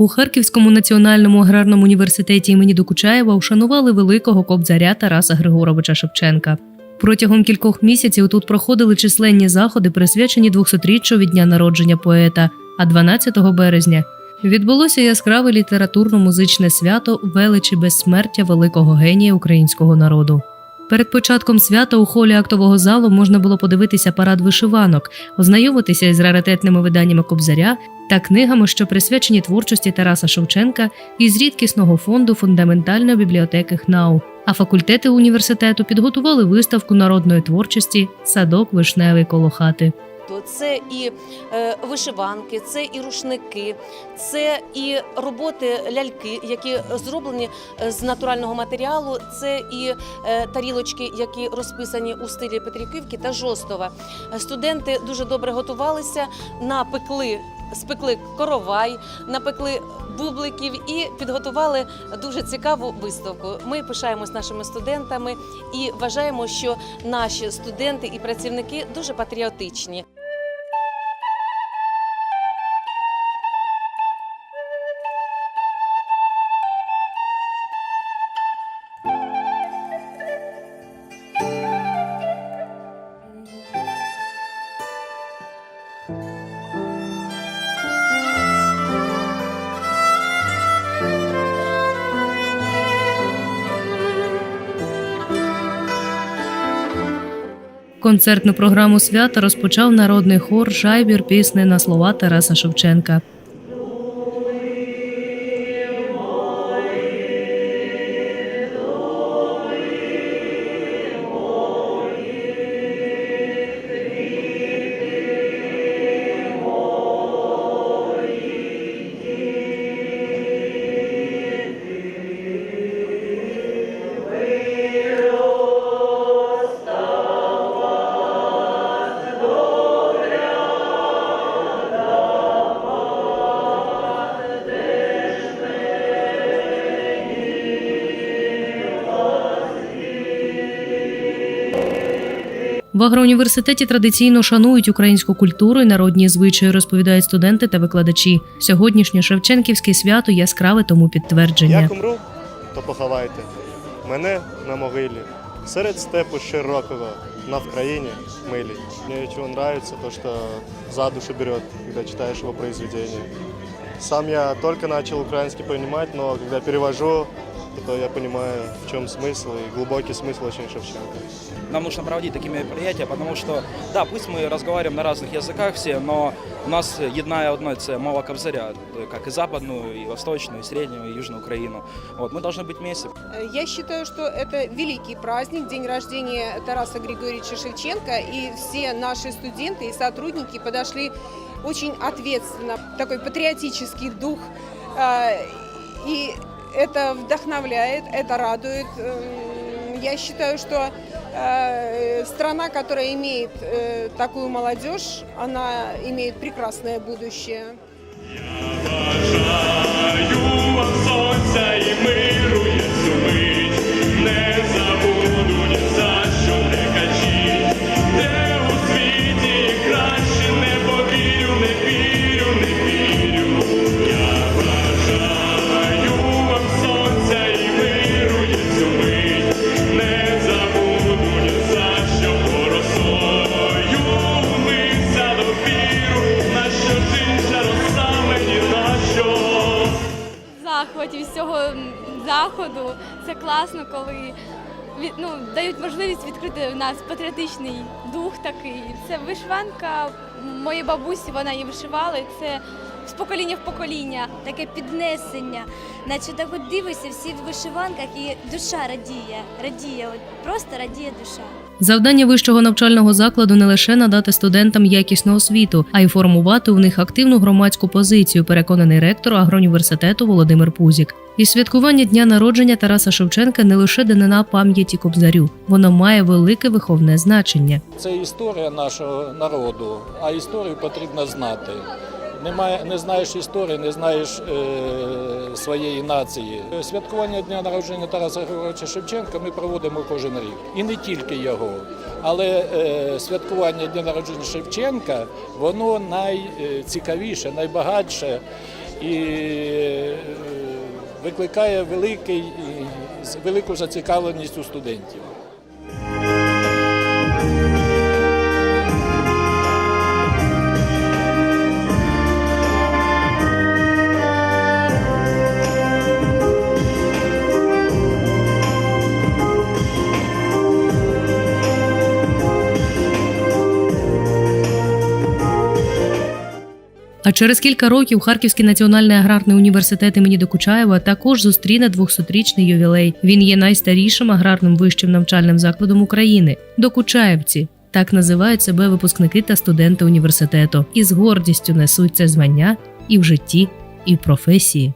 У Харківському національному аграрному університеті імені Докучаєва вшанували великого кобзаря Тараса Григоровича Шевченка. Протягом кількох місяців тут проходили численні заходи, присвячені 200-річчю від дня народження поета. А 12 березня відбулося яскраве літературно-музичне свято величі безсмертя великого генія українського народу. Перед початком свята у холі актового залу можна було подивитися парад вишиванок, ознайомитися із раритетними виданнями Кобзаря та книгами, що присвячені творчості Тараса Шевченка із рідкісного фонду фундаментальної бібліотеки ХНАУ. А факультети університету підготували виставку народної творчості Садок вишневий коло хати. То це і е, вишиванки, це і рушники, це і роботи ляльки, які зроблені е, з натурального матеріалу. Це і е, тарілочки, які розписані у стилі Петриківки та Жостова. Студенти дуже добре готувалися, напекли. Спекли коровай, напекли бубликів і підготували дуже цікаву виставку. Ми пишаємось нашими студентами і вважаємо, що наші студенти і працівники дуже патріотичні. Концертну програму свята розпочав народний хор Шайбір пісни на слова Тараса Шевченка. В агроуніверситеті традиційно шанують українську культуру і народні звичаї, розповідають студенти та викладачі. Сьогоднішнє Шевченківське свято яскраве тому підтвердження. Як умру, то поховайте мене на могилі, серед степу широкого, на Вкраине милі. Мне чего нравится, то что за душу берет, когда читаешь его произведения. Сам я только начал украинский понимать, но когда перевожу, то я понимаю, в чем смысл, и глубокий смысл очень Шевченко. Нам нужно проводить такие мероприятия, потому что, да, пусть мы разговариваем на разных языках все, но у нас єднає одно це мова Кобзаря, то как и западную, и восточную, и среднюю, и южную Украину. Вот, мы должны быть вместе. Я считаю, что это великий праздник, день рождения Тараса Григорьевича Шевченко, и все наши студенты и сотрудники подошли очень ответственно, такой патриотический дух, э, и это вдохновляет, это радует. Эм, Я считаю, что э, страна, которая имеет э, такую молодежь, она имеет прекрасное будущее. Бажаю вам сонця і миру є сумить, не захваті з цього заходу. Це класно, коли від- ну, дають можливість відкрити в нас патріотичний дух такий. Це вишиванка моєї бабусі, вона її вишивала. Це з покоління в покоління. таке піднесення, наче так от дивишся всі в вишиванках і душа радіє, радіє, от просто радіє душа. Завдання вищого навчального закладу не лише надати студентам якісну освіту, а й формувати у них активну громадську позицію, переконаний ректор агроуніверситету Володимир Пузік. І святкування дня народження Тараса Шевченка не лише данина пам'яті Кобзарю, воно має велике виховне значення. Це історія нашого народу, а історію потрібно знати. Немає, не знаєш історії, не знаєш е, своєї нації. Святкування дня народження Тараса Григоровича Шевченка ми проводимо кожен рік. І не тільки його. Але е, святкування дня народження Шевченка воно найцікавіше, найбагатше. І викликає великий, велику зацікавленість у студентів. А через кілька років Харківський національний аграрний університет імені Докучаєва також зустріне 200-річний ювілей. Він є найстарішим аграрним вищим навчальним закладом України. Докучаєвці. Так називають себе випускники та студенти університету, і з гордістю несуть це звання і в житті, і в професії.